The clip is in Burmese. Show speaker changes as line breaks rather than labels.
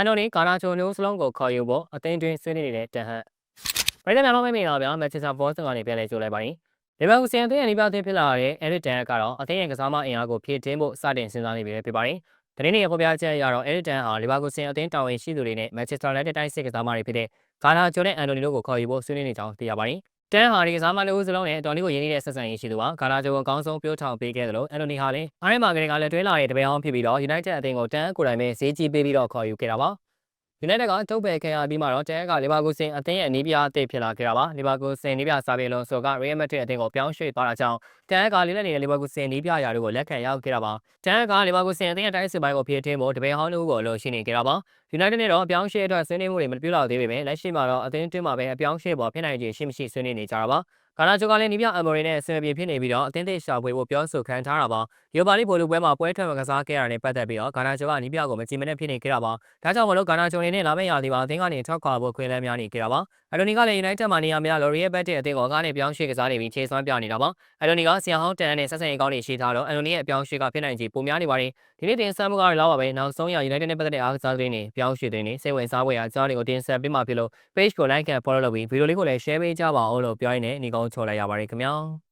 န်တိုနီကာနာချိုမျိုးစလုံးကိုခေါ်ယူဖို့အသင်းတွင်းဆွေးနွေးနေတဲ့တန်ဟန်ပရိသတ်များလုံးမိတ်လာဗျာမန်ချက်စတာဘော့စ်ကနေပြန်လည်ကြိုလိုက်ပါရင်လီဗာပူးဆန်အသင်းရဲ့နီးပါးအသင်းဖြစ်လာတဲ့အဲရစ်တန်ကတော့အသင်းရဲ့ကစားမအင်အားကိုဖြည့်တင်းဖို့စတင်စဉ်းစားနေပြီဖြစ်ပါတယ်။တနင်္ဂနွေဖော်ပြချက်အရတော့အဲရစ်တန်ဟာလီဗာပူးဆန်အသင်းတာဝန်ရှိသူတွေနဲ့မန်ချက်စတာလက်တက်တိုင်းစစ်ကစားမတွေဖြစ်တဲ့ဂါနာဂျိုနဲ့အန်တိုနီတို့ကိုခေါ်ယူဖို့ဆွေးနွေးနေကြောင်းသိရပါတယ်။ တန်ဟာဒီကစားမလေးဦးစလုံးနဲ့တော်လီကိုရင်းနှီးတဲ့ဆက်ဆံရေးရှိသူပါဂါနာဂျိုကိုအကောင်းဆုံးပြောထောင်ပေးခဲ့တယ်လို့အန်တိုနီဟာလည်းအားရမာကလေးကလည်းတွဲလာတဲ့တပည့်အောင်ဖြစ်ပြီးတော့ United အသင်းကိုတန်ကိုယ်တိုင်ပဲဈေးကြီးပေးပြီးတော့ခေါ်ယူခဲ့တာပါ။ United ကတုတ်ပယ်ခဲ့ရပြီးမှတော့တဲကလီဗာပူးဆင်အသင်းရဲ့အနီးပြအသစ်ဖြစ်လာခဲ့တာပါလီဗာပူးဆင်နီးပြစာပေလုံးဆိုက Real Madrid အသင်းကိုပြောင်းရွှေ့သွားတာကြောင့်တန်ကလေးလက်နေတဲ့လီဗာပူးဆင်နီးပြရာတို့ကိုလက်ခံရောက်ခဲ့တာပါတန်ကလီဗာပူးဆင်အသင်းရဲ့တိုင်းစစ်ပိုင်းကိုဖြည့်တင်းဖို့တပည့်ဟောင်းတို့ကိုအလို့ရှိနေခဲ့တာပါ United နဲ့တော့အပြောင်းရွှေ့အတွက်ဆွေးနွေးမှုတွေမပြုလုပ်သေးပေမဲ့လက်ရှိမှာတော့အသင်းတွင်းမှာပဲအပြောင်းရွှေ့ပေါ်ဖြစ်နိုင်ခြေရှိမရှိဆွေးနွေးနေကြတာပါ ကာနာချိုကလည်းနီးပြအမေရီနဲ့အဆင်ပြေဖြစ်နေပြီးတော့အသင်းသေးရှာဖွေဖို့ပြောဆိုခံထားတာပါ။ယူပါလီဘိုလူပွဲမှာပွဲထွက်ကစားခဲ့ရတဲ့ပတ်သက်ပြီးတော့ကာနာချိုကနီးပြကိုမကြည်မနဲ့ဖြစ်နေခဲ့တာပါ။ဒါကြောင့်မလို့ကာနာချိုအနေနဲ့လာမယ့်ရာသီမှာအသင်းကနေထောက်ခွာဖို့ခွင့်လန်းများနေခဲ့တာပါ။အဒိုနီကလည်း United မှာနေရာများလော်ရီရဲ့ဘက်တဲ့အသင်းကိုကားနဲ့ပြောင်းရွှေ့ကစားနေပြီးခြေစွမ်းပြနေတာပါ။အဒိုနီကဆီယာဟောင်းတန်နဲ့ဆက်ဆံရေးကောင်းနေရှိထားတော့အဒိုနီရဲ့အပြောင်းရွှေ့ကဖြစ်နိုင်ခြေပိုများနေပါတယ်။ဒီနေ့တင်ဆက်မှုကတော့လောက်ပါပဲ။နောက်ဆုံးရ United နဲ့ပတ်သက်တဲ့အားကစားသတင်းတွေပြောင်းရွှေ့သတင်းတွေစိတ်ဝင်စားဖွယ်ရာအကြောင်းတွေကိုတင်ဆက်ပေးမှာဖြစ်လို့ page ကို like and follow လုပ်ပြီးဗီဒီယိုလေးကိုလည်း share ပေးကြပါဦးလို့ပြောရင်းနဲ့ညီကုန်းချော်လိုက်ရပါတယ်ခင်ဗျာ။